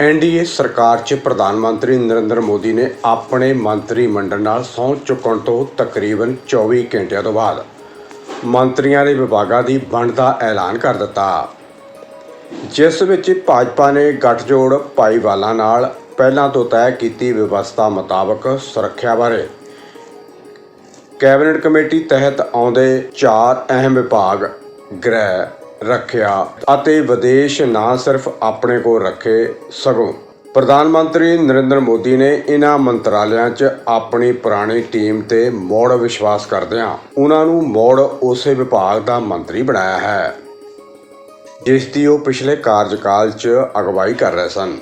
NDA ਸਰਕਾਰ 'ਚ ਪ੍ਰਧਾਨ ਮੰਤਰੀ ਨਰਿੰਦਰ ਮੋਦੀ ਨੇ ਆਪਣੇ ਮੰਤਰੀ ਮੰਡਲ ਨਾਲ ਸਹੁੰ ਚੁੱਕਣ ਤੋਂ ਤਕਰੀਬਨ 24 ਘੰਟਿਆਂ ਤੋਂ ਬਾਅਦ ਮੰਤਰੀਆਂ ਦੇ ਵਿਭਾਗਾਂ ਦੀ ਵੰਡ ਦਾ ਐਲਾਨ ਕਰ ਦਿੱਤਾ। ਜਿਸ ਵਿੱਚ ਭਾਜਪਾ ਨੇ ਗੱਠਜੋੜ ਭਾਈਵਾਲਾਂ ਨਾਲ ਪਹਿਲਾਂ ਤੋਂ ਤੈਅ ਕੀਤੀ ਵਿਵਸਥਾ ਮੁਤਾਬਕ ਸੁਰੱਖਿਆ ਬਾਰੇ। ਕੈਬਨਿਟ ਕਮੇਟੀ ਤਹਿਤ ਆਉਂਦੇ ਚਾਰ ਅਹਿਮ ਵਿਭਾਗ ਗ੍ਰਹਿ ਰੱਖਿਆ ਅਤੇ ਵਿਦੇਸ਼ ਨਾ ਸਿਰਫ ਆਪਣੇ ਕੋਲ ਰੱਖੇ, ਸਗੋਂ ਪ੍ਰਧਾਨ ਮੰਤਰੀ ਨਰਿੰਦਰ ਮੋਦੀ ਨੇ ਇਹਨਾਂ ਮੰਤਰਾਲਿਆਂ 'ਚ ਆਪਣੀ ਪੁਰਾਣੀ ਟੀਮ ਤੇ ਮੋੜ ਵਿਸ਼ਵਾਸ ਕਰਦਿਆਂ ਉਹਨਾਂ ਨੂੰ ਮੋੜ ਉਸੇ ਵਿਭਾਗ ਦਾ ਮੰਤਰੀ ਬਣਾਇਆ ਹੈ, ਜਿਸ ਦੀ ਉਹ ਪਿਛਲੇ ਕਾਰਜਕਾਲ 'ਚ ਅਗਵਾਈ ਕਰ ਰਹੇ ਸਨ।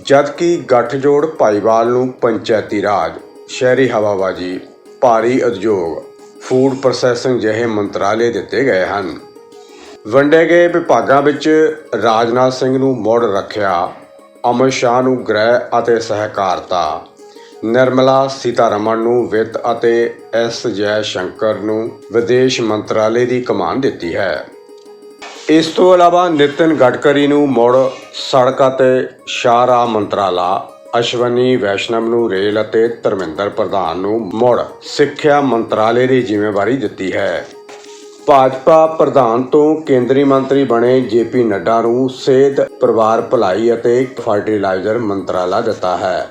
ਜਦਕਿ ਗੱਠਜੋੜ ਭਾਈਵਾਲ ਨੂੰ ਪੰਚਾਇਤੀ ਰਾਜ, ਸ਼ਹਿਰੀ ਹਵਾਬਾਜੀ, ਭਾਰੀ ਉਦਯੋਗ, ਫੂਡ ਪ੍ਰੋਸੈਸਿੰਗ ਜਿਹੇ ਮੰਤਰਾਲੇ ਦਿੱਤੇ ਗਏ ਹਨ। ਵੰਡੇ ਗਏ ਵਿਭਾਗਾਂ ਵਿੱਚ ਰਾਜਨਾਥ ਸਿੰਘ ਨੂੰ ਮੁੜ ਰੱਖਿਆ ਅਮਿਤ ਸ਼ਾਹ ਨੂੰ ਗ੍ਰਹਿ ਅਤੇ ਸਹਿਕਾਰਤਾ। ਨਿਰਮਲਾ ਸੀਤਾਰਮਣ ਨੂੰ ਵਿੱਤ ਅਤੇ ਐਸ ਜੈ ਸ਼ੰਕਰ ਨੂੰ ਵਿਦੇਸ਼ ਮੰਤਰਾਲੇ ਦੀ ਕਮਾਨ ਦਿੱਤੀ ਹੈ। ਇਸ ਤੋਂ ਇਲਾਵਾ ਨਿਤਿਨ ਗਡਕਰੀ ਨੂੰ ਮੁੜ ਸੜਕ ਅਤੇ ਸ਼ਾਹਰਾਹ ਮੰਤਰਾਲਾ, ਅਸ਼ਵਨੀ ਵੈਸ਼ਨਵ ਨੂੰ ਰੇਲ ਅਤੇ ਧਰਮਿੰਦਰ ਪ੍ਰਧਾਨ ਨੂੰ ਮੁੜ ਸਿੱਖਿਆ ਮੰਤਰਾਲੇ ਦੀ ਜ਼ਿੰਮੇਵਾਰੀ ਦਿੱਤੀ ਹੈ। ਭਾਜਪਾ ਪ੍ਰਧਾਨ ਤੋਂ ਕੇਂਦਰੀ ਮੰਤਰੀ ਬਣੇ ਜੇਪੀ ਨੱਡਾ ਨੂੰ ਸਿਹਤ, ਪਰਿਵਾਰ, ਭਲਾਈ ਅਤੇ ਫਰਟੀਲਾਈਜ਼ਰ ਮੰਤਰਾਲਾ ਦਿੱਤਾ ਹੈ।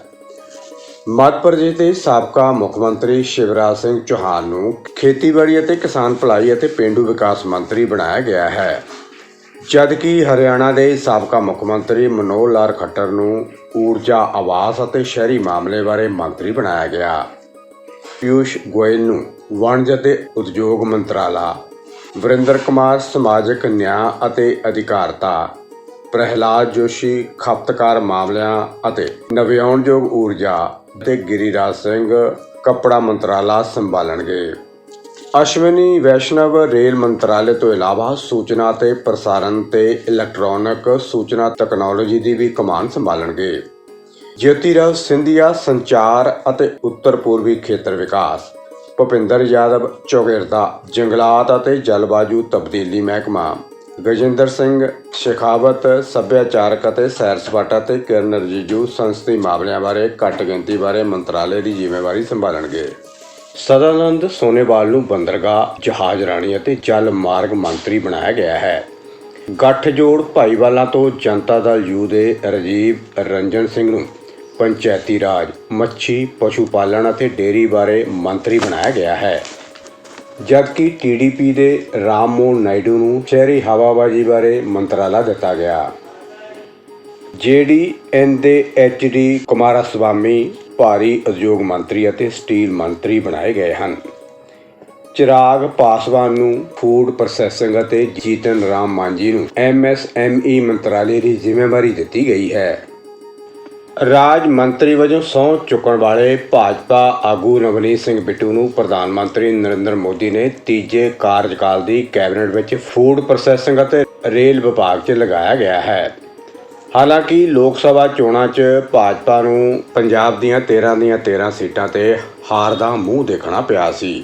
ਮੱਧ ਪ੍ਰਦੇਸ਼ ਦੇ ਸਾਬਕਾ ਮੁੱਖ ਮੰਤਰੀ ਸ਼ਿਵਰਾਜ ਸਿੰਘ ਚੌਹਾਨ ਨੂੰ ਖੇਤੀਬਾੜੀ ਅਤੇ ਕਿਸਾਨ ਭਲਾਈ ਅਤੇ ਪੇਂਡੂ ਵਿਕਾਸ ਮੰਤਰੀ ਬਣਾਇਆ ਗਿਆ ਹੈ। ਜਦਕਿ ਹਰਿਆਣਾ ਦੇ ਸਾਬਕਾ ਮੁੱਖ ਮੰਤਰੀ ਮਨੋਹਰ ਲਾਲ ਖੱਟਰ ਨੂੰ ਊਰਜਾ, ਆਵਾਸ ਅਤੇ ਸ਼ਹਿਰੀ ਮਾਮਲੇ ਬਾਰੇ ਮੰਤਰੀ ਬਣਾਇਆ ਗਿਆ। ਪਿਊਸ਼ ਗੋਇਲ ਨੂੰ ਵਣਜ ਅਤੇ ਉਦਯੋਗ ਮੰਤਰਾਲਾ ਵਰਿੰਦਰ ਕੁਮਾਰ ਸਮਾਜਿਕ ਨਿਆਂ ਅਤੇ ਅਧਿਕਾਰਤਾ, ਪ੍ਰਹਿਲਾਦ ਜੋਸ਼ੀ ਖਪਤਕਾਰ ਮਾਮਲਿਆਂ ਅਤੇ ਨਵਿਆਉਣਯੋਗ ਊਰਜਾ ਤੇ ਗਿਰੀਰਾਜ ਸਿੰਘ ਕੱਪੜਾ ਮੰਤਰਾਲਾ ਸੰਭਾਲਣਗੇ। ਅਸ਼ਵਨੀ ਵੈਸ਼ਨਵ ਰੇਲ ਮੰਤਰਾਲੇ ਤੋਂ ਇਲਾਵਾ ਸੂਚਨਾ ਤੇ ਪ੍ਰਸਾਰਣ ਤੇ ਇਲੈਕਟ੍ਰੋਨਿਕ ਸੂਚਨਾ ਤਕਨਾਲੋਜੀ ਦੀ ਵੀ ਕਮਾਨ ਸੰਭਾਲਣਗੇ। ਜੋਤੀਰਾਵ ਸਿੰਧੀਆ ਸੰਚਾਰ ਅਤੇ ਉੱਤਰ ਪੂਰਬੀ ਖੇਤਰ ਵਿਕਾਸ ਭੁਪਿੰਦਰ ਯਾਦਵ ਚੌਗਿਰਦਾ ਜੰਗਲਾਤ ਅਤੇ ਜਲਵਾਯੂ ਤਬਦੀਲੀ ਮਹਿਕਮਾ। ਗਜਿੰਦਰ ਸਿੰਘ ਸ਼ੇਖਾਵਤ, ਸੱਭਿਆਚਾਰਕ ਅਤੇ ਸੈਰ ਸਪਾਟਾ ਤੇ ਕਿਰਨ ਰਜੀਜੂ ਸੰਸਦੀ ਮਾਮਲਿਆਂ ਬਾਰੇ ਘੱਟ ਗਿਣਤੀ ਬਾਰੇ ਮੰਤਰਾਲੇ ਦੀ ਜ਼ਿੰਮੇਵਾਰੀ ਸੰਭਾਲਣਗੇ। ਸਦਾਨੰਦ ਸੋਨੇਵਾਲ ਨੂੰ ਬੰਦਰਗਾਹ, ਜਹਾਜ਼ ਰਾਣੀ ਅਤੇ ਜਲ ਮਾਰਗ ਮੰਤਰੀ ਬਣਾਇਆ ਗਿਆ ਹੈ। ਗੱਠਜੋੜ ਭਾਈਵਾਲਾਂ ਤੋਂ ਜਨਤਾ ਦਲ ਯੂ ਦੇ ਰਾਜੀਵ ਰੰਜਨ ਸਿੰਘ ਨੂੰ ਪੰਚਾਇਤੀ ਰਾਜ, ਮੱਛੀ, ਪਸ਼ੂ ਪਾਲਣ ਅਤੇ ਡੇਅਰੀ ਬਾਰੇ ਮੰਤਰੀ ਬਣਾਇਆ ਗਿਆ ਹੈ। ਜਦਕਿ ਟੀਡੀਪੀ ਦੇ ਰਾਮ ਮੋਹਨ ਨਾਇਡੂ ਨੂੰ ਸ਼ਹਿਰੀ ਹਵਾਬਾਜੀ ਬਾਰੇ ਮੰਤਰਾਲਾ ਦਿੱਤਾ ਗਿਆ। ਜੇਡੀਐਨ ਦੇ ਐਚਡੀ ਕੁਮਾਰਸਵਾਮੀ ਭਾਰੀ ਉਦਯੋਗ ਮੰਤਰੀ ਅਤੇ ਸਟੀਲ ਮੰਤਰੀ ਬਣਾਏ ਗਏ ਹਨ। ਚਿਰਾਗ ਪਾਸਵਾਨ ਨੂੰ ਫੂਡ ਪ੍ਰੋਸੈਸਿੰਗ ਅਤੇ ਜੀਤਨ ਰਾਮ ਮਾਂਜੀ ਨੂੰ ਐਮਐਸਐਮਈ ਮੰਤਰਾਲੇ ਦੀ ਜ਼ਿੰਮੇਵਾਰੀ ਦਿੱਤੀ ਗਈ ਹੈ। ਰਾਜ ਮੰਤਰੀ ਵਜੋਂ ਸਹੁੰ ਚੁੱਕਣ ਵਾਲੇ ਭਾਜਪਾ ਆਗੂ ਨਵਨੀਤ ਸਿੰਘ ਬਿੱਟੂ ਨੂੰ ਪ੍ਰਧਾਨ ਮੰਤਰੀ ਨਰਿੰਦਰ ਮੋਦੀ ਨੇ ਤੀਜੇ ਕਾਰਜਕਾਲ ਦੀ ਕੈਬਨਿਟ ਵਿੱਚ ਫੂਡ ਪ੍ਰੋਸੈਸਿੰਗ ਅਤੇ ਰੇਲ ਵਿਭਾਗ 'ਚ ਲਗਾਇਆ ਗਿਆ ਹੈ। ਹਾਲਾਂਕਿ ਲੋਕ ਸਭਾ ਚੋਣਾਂ 'ਚ ਭਾਜਪਾ ਨੂੰ ਪੰਜਾਬ ਦੀਆਂ 13 ਦੀਆਂ 13 ਸੀਟਾਂ ਤੇ ਹਾਰ ਦਾ ਮੂੰਹ ਦੇਖਣਾ ਪਿਆ ਸੀ।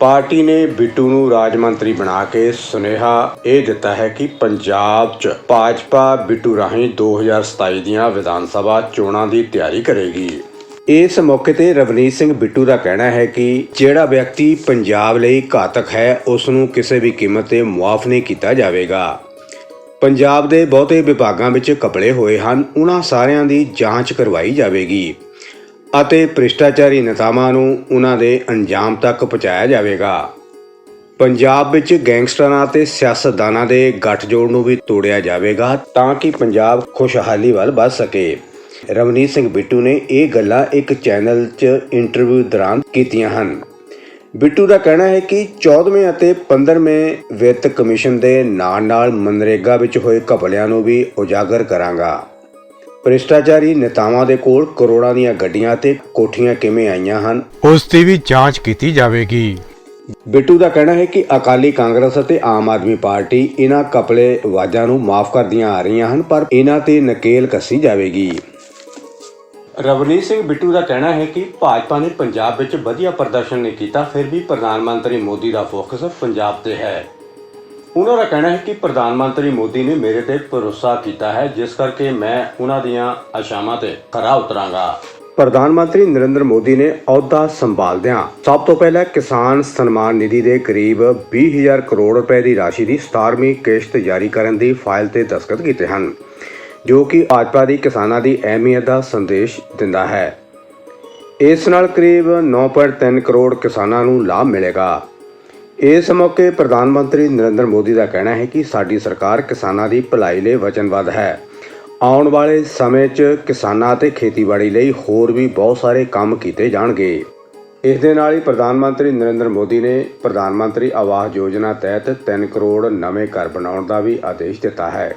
ਪਾਰਟੀ ਨੇ ਬਿੱਟੂ ਨੂੰ ਰਾਜ ਮੰਤਰੀ ਬਣਾ ਕੇ ਸੁਨੇਹਾ ਇਹ ਦਿੱਤਾ ਹੈ ਕਿ ਪੰਜਾਬ 'ਚ ਭਾਜਪਾ ਬਿੱਟੂ ਰਾਹੀਂ 2027 ਦੀਆਂ ਵਿਧਾਨ ਸਭਾ ਚੋਣਾਂ ਦੀ ਤਿਆਰੀ ਕਰੇਗੀ। ਇਸ ਮੌਕੇ ਤੇ ਰਵਨੀਤ ਸਿੰਘ ਬਿੱਟੂ ਦਾ ਕਹਿਣਾ ਹੈ ਕਿ ਜਿਹੜਾ ਵਿਅਕਤੀ ਪੰਜਾਬ ਲਈ ਘਾਤਕ ਹੈ ਉਸ ਨੂੰ ਕਿਸੇ ਵੀ ਕੀਮਤ ਤੇ ਮੁਆਫ ਨਹੀਂ ਕੀਤਾ ਜਾਵੇਗਾ। ਪੰਜਾਬ ਦੇ ਬਹੁਤੇ ਵਿਭਾਗਾਂ ਵਿੱਚ ਕਪੜੇ ਹੋਏ ਹਨ ਉਹਨਾਂ ਸਾਰਿਆਂ ਦੀ ਜਾਂਚ ਕਰਵਾਈ ਜਾਵੇਗੀ। ਅਤੇ ਭ੍ਰਿਸ਼ਟਾਚਾਰੀ ਨੇਤਾਵਾਂ ਨੂੰ ਉਹਨਾਂ ਦੇ ਅੰਜਾਮ ਤੱਕ ਪਹੁੰਚਾਇਆ ਜਾਵੇਗਾ। ਪੰਜਾਬ ਵਿੱਚ ਗੈਂਗਸਟਰਾਂ ਅਤੇ ਸਿਆਸਤਦਾਨਾਂ ਦੇ ਗੱਠਜੋੜ ਨੂੰ ਵੀ ਤੋੜਿਆ ਜਾਵੇਗਾ ਤਾਂ ਕਿ ਪੰਜਾਬ ਖੁਸ਼ਹਾਲੀ ਵੱਲ ਵੱਧ ਸਕੇ। ਰਵਨੀਤ ਸਿੰਘ ਬਿੱਟੂ ਨੇ ਇਹ ਗੱਲਾਂ ਇੱਕ ਚੈਨਲ 'ਚ ਇੰਟਰਵਿਊ ਦੌਰਾਨ ਕੀਤੀਆਂ ਹਨ। ਬਿੱਟੂ ਦਾ ਕਹਿਣਾ ਹੈ ਕਿ 14ਵੇਂ ਅਤੇ 15ਵੇਂ ਵਿੱਤ ਕਮਿਸ਼ਨ ਦੇ ਨਾਲ-ਨਾਲ ਮਨਰੇਗਾ ਵਿੱਚ ਹੋਏ ਘਪਲਿਆਂ ਨੂੰ ਵੀ ਉਜਾਗਰ ਕਰਾਂਗਾ। ਭ੍ਰਿਸ਼ਟਾਚਾਰੀ ਨੇਤਾਵਾਂ ਦੇ ਕੋਲ ਕਰੋੜਾਂ ਦੀਆਂ ਗੱਡੀਆਂ ਤੇ ਕੋਠੀਆਂ ਕਿਵੇਂ ਆਈਆਂ ਹਨ? ਉਸ ਦੀ ਵੀ ਜਾਂਚ ਕੀਤੀ ਜਾਵੇਗੀ। ਬਿੱਟੂ ਦਾ ਕਹਿਣਾ ਹੈ ਕਿ ਅਕਾਲੀ ਕਾਂਗਰਸ ਅਤੇ ਆਮ ਆਦਮੀ ਪਾਰਟੀ ਇਹਨਾਂ ਕਪਲੇ ਵਾਜਾਂ ਨੂੰ ਮਾਫ ਕਰਦੀਆਂ ਆ ਰਹੀਆਂ ਹਨ ਪਰ ਇਹਨਾਂ ਤੇ ਨਕੇਲ ਕੱਸੀ ਜਾਵੇਗੀ। ਰਵਨੀਤ ਸਿੰਘ ਬਿੱਟੂ ਦਾ ਕਹਿਣਾ ਹੈ ਕਿ ਭਾਜਪਾ ਨੇ ਪੰਜਾਬ ਵਿੱਚ ਵਧੀਆ ਪ੍ਰਦਰਸ਼ਨ ਨਹੀਂ ਕੀਤਾ ਫਿਰ ਵੀ ਪ੍ਰਧਾਨ ਮੰਤਰੀ ਮੋਦੀ ਦਾ ਫੋਕਸ ਪੰਜਾਬ ਤੇ ਹੈ। ਉਹਨਾਂ ਦਾ ਕਹਿਣਾ ਹੈ ਕਿ ਪ੍ਰਧਾਨ ਮੰਤਰੀ ਮੋਦੀ ਨੇ ਮੇਰੇ ਤੇ ਭਰੋਸਾ ਕੀਤਾ ਹੈ, ਜਿਸ ਕਰਕੇ ਮੈਂ ਉਹਨਾਂ ਦੀਆਂ ਆਸ਼ਾਵਾਂ ਤੇ ਖਰਾ ਉਤਰਾਂਗਾ। ਪ੍ਰਧਾਨ ਮੰਤਰੀ ਨਰਿੰਦਰ ਮੋਦੀ ਨੇ ਅਹੁਦਾ ਸੰਭਾਲਦਿਆਂ ਸਭ ਤੋਂ ਪਹਿਲਾਂ ਕਿਸਾਨ ਸਨਮਾਨ ਨਿਧੀ ਦੇ ਕਰੀਬ 20000 ਕਰੋੜ ਰੁਪਏ ਦੀ ਰਾਸ਼ੀ ਦੀ 17ਵੀਂ ਕਿਸ਼ਤ ਜਾਰੀ ਕਰਨ ਦੀ ਫਾਈਲ ਤੇ ਦਸਤਖਤ ਕੀਤੇ ਹਨ, ਜੋ ਕਿ ਭਾਜਪਾ ਦੀ ਕਿਸਾਨਾਂ ਦੀ ਅਹਿਮੀਅਤ ਦਾ ਸੰਦੇਸ਼ ਦਿੰਦਾ ਹੈ। ਇਸ ਨਾਲ ਕਰੀਬ 9.3 ਕਰੋੜ ਕਿਸਾਨਾਂ ਨੂੰ ਲਾਭ ਮਿਲੇਗਾ। ਇਸ ਮੌਕੇ ਪ੍ਰਧਾਨ ਮੰਤਰੀ ਨਰਿੰਦਰ ਮੋਦੀ ਦਾ ਕਹਿਣਾ ਹੈ ਕਿ ਸਾਡੀ ਸਰਕਾਰ ਕਿਸਾਨਾਂ ਦੀ ਭਲਾਈ ਲਈ ਵਚਨਬੱਧ ਹੈ। ਆਉਣ ਵਾਲੇ ਸਮੇਂ 'ਚ ਕਿਸਾਨਾਂ ਅਤੇ ਖੇਤੀਬਾੜੀ ਲਈ ਹੋਰ ਵੀ ਬਹੁਤ ਸਾਰੇ ਕੰਮ ਕੀਤੇ ਜਾਣਗੇ। ਇਸ ਦੇ ਨਾਲ ਹੀ ਪ੍ਰਧਾਨ ਮੰਤਰੀ ਨਰਿੰਦਰ ਮੋਦੀ ਨੇ ਪ੍ਰਧਾਨ ਮੰਤਰੀ ਆਵਾਸ ਯੋਜਨਾ ਤਹਿਤ 3 ਕਰੋੜ ਨਵੇਂ ਘਰ ਬਣਾਉਣ ਦਾ ਵੀ ਆਦੇਸ਼ ਦਿੱਤਾ ਹੈ।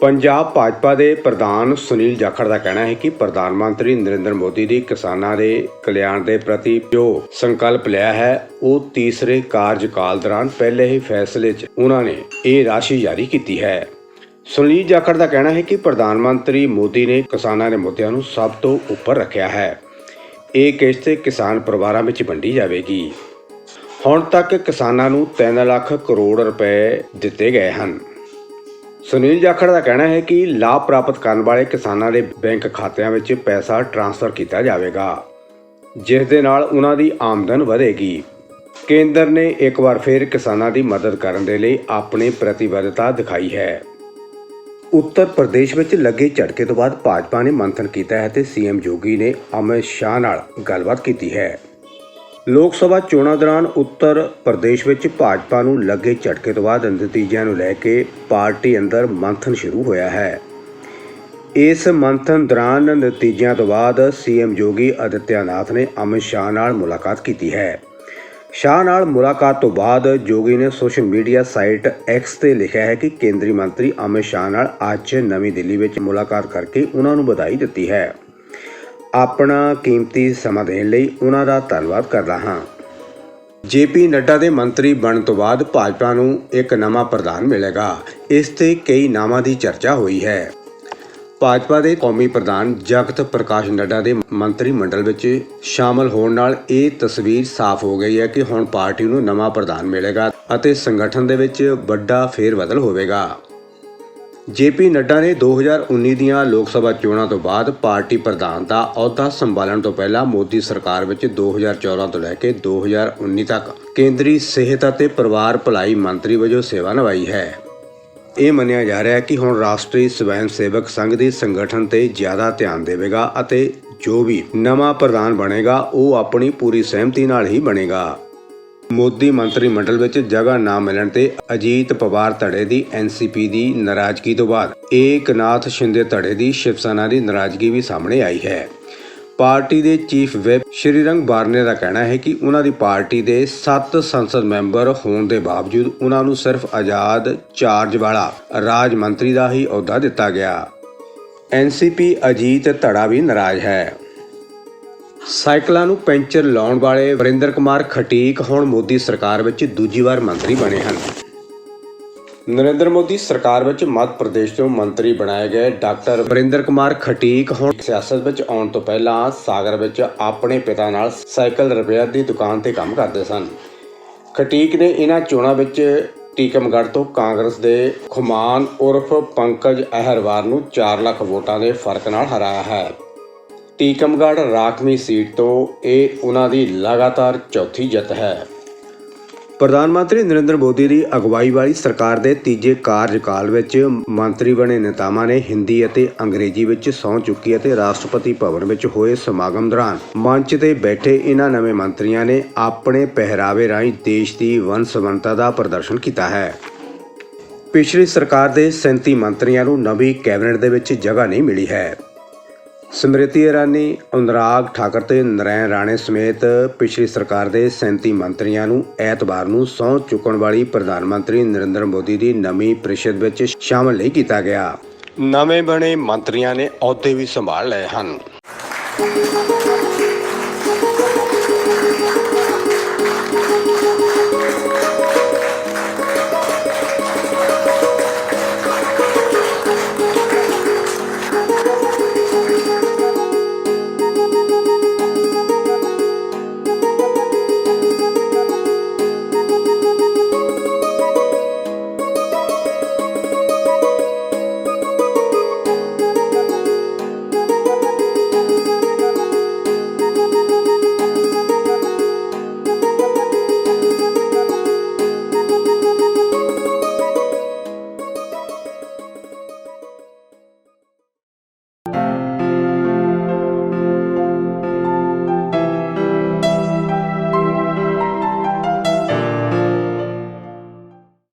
ਪੰਜਾਬ ਭਾਜਪਾ ਦੇ ਪ੍ਰਧਾਨ ਸੁਨੀਲ ਜਾਖੜ ਦਾ ਕਹਿਣਾ ਹੈ ਕਿ ਪ੍ਰਧਾਨ ਮੰਤਰੀ ਨਰਿੰਦਰ ਮੋਦੀ ਦੀ ਕਿਸਾਨਾਂ ਦੇ ਕਲਿਆਣ ਦੇ ਪ੍ਰਤੀ ਜੋ ਸੰਕਲਪ ਲਿਆ ਹੈ, ਉਹ ਤੀਸਰੇ ਕਾਰਜਕਾਲ ਦੌਰਾਨ ਪਹਿਲੇ ਹੀ ਫੈਸਲੇ 'ਚ ਉਹਨਾਂ ਨੇ ਇਹ ਰਾਸ਼ੀ ਜਾਰੀ ਕੀਤੀ ਹੈ। ਸੁਨੀਲ ਜਾਖੜ ਦਾ ਕਹਿਣਾ ਹੈ ਕਿ ਪ੍ਰਧਾਨ ਮੰਤਰੀ ਮੋਦੀ ਨੇ ਕਿਸਾਨਾਂ ਦੇ ਮੁੱਦਿਆਂ ਨੂੰ ਸਭ ਤੋਂ ਉੱਪਰ ਰੱਖਿਆ ਹੈ। ਇਹ ਕਿਸ਼ਤ ਕਿਸਾਨ ਪਰਿਵਾਰਾਂ ਵਿੱਚ ਵੰਡੀ ਜਾਵੇਗੀ। ਹੁਣ ਤੱਕ ਕਿਸਾਨਾਂ ਨੂੰ 3 ਲੱਖ ਕਰੋੜ ਰੁਪਏ ਦਿੱਤੇ ਗਏ ਹਨ। ਸੁਨੀਲ ਜਾਖੜ ਦਾ ਕਹਿਣਾ ਹੈ ਕਿ ਲਾਭ ਪ੍ਰਾਪਤ ਕਰਨ ਵਾਲੇ ਕਿਸਾਨਾਂ ਦੇ ਬੈਂਕ ਖਾਤਿਆਂ ਵਿੱਚ ਪੈਸਾ ਟ੍ਰਾਂਸਫਰ ਕੀਤਾ ਜਾਵੇਗਾ, ਜਿਸ ਦੇ ਨਾਲ ਉਹਨਾਂ ਦੀ ਆਮਦਨ ਵਧੇਗੀ। ਕੇਂਦਰ ਨੇ ਇੱਕ ਵਾਰ ਫਿਰ ਕਿਸਾਨਾਂ ਦੀ ਮਦਦ ਕਰਨ ਦੇ ਲਈ ਆਪਣੀ ਪ੍ਰਤੀਬੱਧਤਾ ਦਿਖਾਈ ਹੈ। ਉੱਤਰ ਪ੍ਰਦੇਸ਼ ਵਿੱਚ ਲੱਗੇ ਝਟਕੇ ਤੋਂ ਬਾਅਦ ਭਾਜਪਾ ਨੇ ਮੰਥਨ ਕੀਤਾ ਹੈ ਤੇ ਸੀਐਮ ਜੋਗੀ ਨੇ ਅਮਿਤ ਸ਼ਾਹ ਨਾਲ ਗੱਲਬਾਤ ਕੀਤੀ ਹੈ। ਲੋਕ ਸਭਾ ਚੋਣਾਂ ਦੌਰਾਨ ਉੱਤਰ ਪ੍ਰਦੇਸ਼ ਵਿੱਚ ਭਾਜਪਾ ਨੂੰ ਲੱਗੇ ਝਟਕੇ ਤੋਂ ਬਾਅਦ ਨਤੀਜਿਆਂ ਨੂੰ ਲੈ ਕੇ ਪਾਰਟੀ ਅੰਦਰ ਮੰਥਨ ਸ਼ੁਰੂ ਹੋਇਆ ਹੈ। ਇਸ ਮੰਥਨ ਦੌਰਾਨ ਨਤੀਜਿਆਂ ਤੋਂ ਬਾਅਦ ਸੀਐਮ ਜੋਗੀ ਆਦਿੱਤਿਆਨਾਥ ਨੇ ਅਮਿਤ ਸ਼ਾਹ ਨਾਲ ਮੁਲਾਕਾਤ ਕੀਤੀ ਹੈ। ਸ਼ਾਹ ਨਾਲ ਮੁਲਾਕਾਤ ਤੋਂ ਬਾਅਦ ਜੋਗੀ ਨੇ ਸੋਸ਼ਲ ਮੀਡੀਆ ਸਾਈਟ ਐਕਸ ਤੇ ਲਿਖਿਆ ਹੈ ਕਿ ਕੇਂਦਰੀ ਮੰਤਰੀ ਅਮਿਤ ਸ਼ਾਹ ਨਾਲ ਅੱਜ ਨਵੀਂ ਦਿੱਲੀ ਵਿੱਚ ਮੁਲਾਕਾਤ ਕਰਕੇ ਉਹਨਾਂ ਨੂੰ ਵਧਾਈ ਦਿੱਤੀ ਹੈ। ਆਪਣਾ ਕੀਮਤੀ ਸਮਾਂ ਦੇਣ ਲਈ ਉਹਨਾਂ ਦਾ ਧੰਨਵਾਦ ਕਰਦਾ ਹਾਂ। ਜੇਪੀ ਨੱਡਾ ਦੇ ਮੰਤਰੀ ਬਣਨ ਤੋਂ ਬਾਅਦ ਭਾਜਪਾ ਨੂੰ ਇੱਕ ਨਵਾਂ ਪ੍ਰਧਾਨ ਮਿਲੇਗਾ। ਇਸ ਤੇ ਕਈ ਨਾਵਾਂ ਦੀ ਚਰਚਾ ਹੋਈ ਹੈ। ਭਾਜਪਾ ਦੇ ਕੌਮੀ ਪ੍ਰਧਾਨ ਜਗਤ ਪ੍ਰਕਾਸ਼ ਨੱਡਾ ਦੇ ਮੰਤਰੀ ਮੰਡਲ ਵਿੱਚ ਸ਼ਾਮਲ ਹੋਣ ਨਾਲ ਇਹ ਤਸਵੀਰ ਸਾਫ਼ ਹੋ ਗਈ ਹੈ ਕਿ ਹੁਣ ਪਾਰਟੀ ਨੂੰ ਨਵਾਂ ਪ੍ਰਧਾਨ ਮਿਲੇਗਾ ਅਤੇ ਸੰਗਠਨ ਦੇ ਵਿੱਚ ਵੱਡਾ ਫੇਰਬਦਲ ਹੋਵੇਗਾ। ਜੇਪੀ ਨੱਡਾ ਨੇ 2019 ਦੀਆਂ ਲੋਕ ਸਭਾ ਚੋਣਾਂ ਤੋਂ ਬਾਅਦ ਪਾਰਟੀ ਪ੍ਰਧਾਨ ਦਾ ਅਹੁਦਾ ਸੰਭਾਲਣ ਤੋਂ ਪਹਿਲਾਂ ਮੋਦੀ ਸਰਕਾਰ ਵਿੱਚ 2014 ਤੋਂ ਲੈ ਕੇ 2019 ਤੱਕ ਕੇਂਦਰੀ ਸਿਹਤ ਅਤੇ ਪਰਿਵਾਰ ਭਲਾਈ ਮੰਤਰੀ ਵਜੋਂ ਸੇਵਾ ਨਿਭਾਈ ਹੈ। ਇਹ ਮੰਨਿਆ ਜਾ ਰਿਹਾ ਹੈ ਕਿ ਹੁਣ ਰਾਸ਼ਟਰੀ ਸਵੈਮ ਸੇਵਕ ਸੰਘ ਦੀ ਸੰਗਠਨ ਤੇ ਜ਼ਿਆਦਾ ਧਿਆਨ ਦੇਵੇਗਾ ਅਤੇ ਜੋ ਵੀ ਨਵਾਂ ਪ੍ਰਧਾਨ ਬਣੇਗਾ, ਉਹ ਆਪਣੀ ਪੂਰੀ ਸਹਿਮਤੀ ਨਾਲ ਹੀ ਬਣੇਗਾ। ਮੋਦੀ ਮੰਤਰੀ ਮੰਡਲ ਵਿੱਚ ਜਗ੍ਹਾ ਨਾ ਮਿਲਣ ਤੇ ਅਜੀਤ ਪਵਾਰ ਧੜੇ ਦੀ ਐਨਸੀਪੀ ਦੀ ਨਾਰਾਜ਼ਗੀ ਤੋਂ ਬਾਅਦ ਏਕਨਾਥ ਸ਼ਿੰਦੇ ਧੜੇ ਦੀ ਸ਼ਿਵ ਸੈਨਾ ਦੀ ਨਾਰਾਜ਼ਗੀ ਵੀ ਸਾਹਮਣੇ ਆਈ ਹੈ। ਪਾਰਟੀ ਦੇ ਚੀਫ ਵਿਪ ਸ਼੍ਰੀਰੰਗ ਬਾਰਨੇ ਦਾ ਕਹਿਣਾ ਹੈ ਕਿ ਉਹਨਾਂ ਦੀ ਪਾਰਟੀ ਦੇ 7 ਸੰਸਦ ਮੈਂਬਰ ਹੋਣ ਦੇ ਬਾਵਜੂਦ ਉਹਨਾਂ ਨੂੰ ਸਿਰਫ ਆਜ਼ਾਦ ਚਾਰਜ ਵਾਲਾ ਰਾਜ ਮੰਤਰੀ ਦਾ ਹੀ ਅਹੁਦਾ ਦਿੱਤਾ ਗਿਆ। ਐਨਸੀਪੀ ਅਜੀਤ ਧੜਾ ਵੀ ਨਾਰਾਜ਼ ਹੈ। ਸਾਈਕਲਾਂ ਨੂੰ ਪੈਂਚਰ ਲਾਉਣ ਵਾਲੇ ਵਰਿੰਦਰ ਕੁਮਾਰ ਖਟੀਕ ਹੁਣ ਮੋਦੀ ਸਰਕਾਰ ਵਿੱਚ ਦੂਜੀ ਵਾਰ ਮੰਤਰੀ ਬਣੇ ਹਨ। ਨਰਿੰਦਰ ਮੋਦੀ ਸਰਕਾਰ ਵਿੱਚ ਮੱਧ ਪ੍ਰਦੇਸ਼ ਤੋਂ ਮੰਤਰੀ ਬਣਾਏ ਗਏ ਡਾਕਟਰ ਵਰਿੰਦਰ ਕੁਮਾਰ ਖਟੀਕ ਹੁਣ ਸਿਆਸਤ ਵਿੱਚ ਆਉਣ ਤੋਂ ਪਹਿਲਾਂ ਸਾਗਰ ਵਿੱਚ ਆਪਣੇ ਪਿਤਾ ਨਾਲ ਸਾਈਕਲ ਰਿਪੇਅਰ ਦੀ ਦੁਕਾਨ ਤੇ ਕੰਮ ਕਰਦੇ ਸਨ। ਖਟੀਕ ਨੇ ਇਹਨਾਂ ਚੋਣਾਂ ਵਿੱਚ ਟੀਕਮਗੜ੍ਹ ਤੋਂ ਕਾਂਗਰਸ ਦੇ ਖੁਮਾਨ ਉਰਫ ਪੰਕਜ ਅਹਿਰਵਾਰ ਨੂੰ 4 ਲੱਖ ਵੋਟਾਂ ਦੇ ਫ਼ਰਕ ਨਾਲ ਹਰਾਇਆ ਹੈ। ਟੀਕਮਗੜ੍ਹ ਰਾਖਵੀਂ ਸੀਟ ਤੋਂ ਇਹ ਉਹਨਾਂ ਦੀ ਲਗਾਤਾਰ ਚੌਥੀ ਜਿੱਤ ਹੈ। ਪ੍ਰਧਾਨ ਮੰਤਰੀ ਨਰਿੰਦਰ ਮੋਦੀ ਦੀ ਅਗਵਾਈ ਵਾਲੀ ਸਰਕਾਰ ਦੇ ਤੀਜੇ ਕਾਰਜਕਾਲ ਵਿੱਚ ਮੰਤਰੀ ਬਣੇ ਨੇਤਾਵਾਂ ਨੇ ਹਿੰਦੀ ਅਤੇ ਅੰਗਰੇਜ਼ੀ ਵਿੱਚ ਸਹੁੰ ਚੁੱਕੀ ਅਤੇ ਰਾਸ਼ਟਰਪਤੀ ਭਵਨ ਵਿੱਚ ਹੋਏ ਸਮਾਗਮ ਦੌਰਾਨ ਮੰਚ ਤੇ ਬੈਠੇ ਇਹਨਾਂ ਨਵੇਂ ਮੰਤਰੀਆਂ ਨੇ ਆਪਣੇ ਪਹਿਰਾਵੇ ਰਾਹੀਂ ਦੇਸ਼ ਦੀ ਵੰਨ-ਸੁਵੰਨਤਾ ਦਾ ਪ੍ਰਦਰਸ਼ਨ ਕੀਤਾ ਹੈ। ਪਿਛਲੀ ਸਰਕਾਰ ਦੇ 37 ਮੰਤਰੀਆਂ ਨੂੰ ਨਵੀਂ ਕੈਬਨਿਟ ਦੇ ਵਿੱਚ ਜਗ੍ਹਾ ਨਹੀਂ ਮਿਲੀ ਹੈ। ਸਮ੍ਰਿਤੀ ਇਰਾਨੀ ਅਨੁਰਾਗ ਠਾਕਰ ਤੇ ਨਰੈਣ ਰਾਣੇ ਸਮੇਤ ਪਿਛਲੀ ਸਰਕਾਰ ਦੇ 37 ਮੰਤਰੀਆਂ ਨੂੰ ਐਤਵਾਰ ਨੂੰ ਸਹੁੰ ਚੁੱਕਣ ਵਾਲੀ ਪ੍ਰਧਾਨ ਮੰਤਰੀ ਨਰਿੰਦਰ ਮੋਦੀ ਦੀ ਨਵੀਂ ਪ੍ਰੀਸ਼ਦ ਵਿੱਚ ਸ਼ਾਮਲ ਨਹੀਂ ਕੀਤਾ ਗਿਆ। ਨਵੇਂ ਬਣੇ ਮੰਤਰੀਆਂ ਨੇ ਅਹੁਦੇ ਵੀ ਸੰਭਾਲ ਲਏ ਹਨ।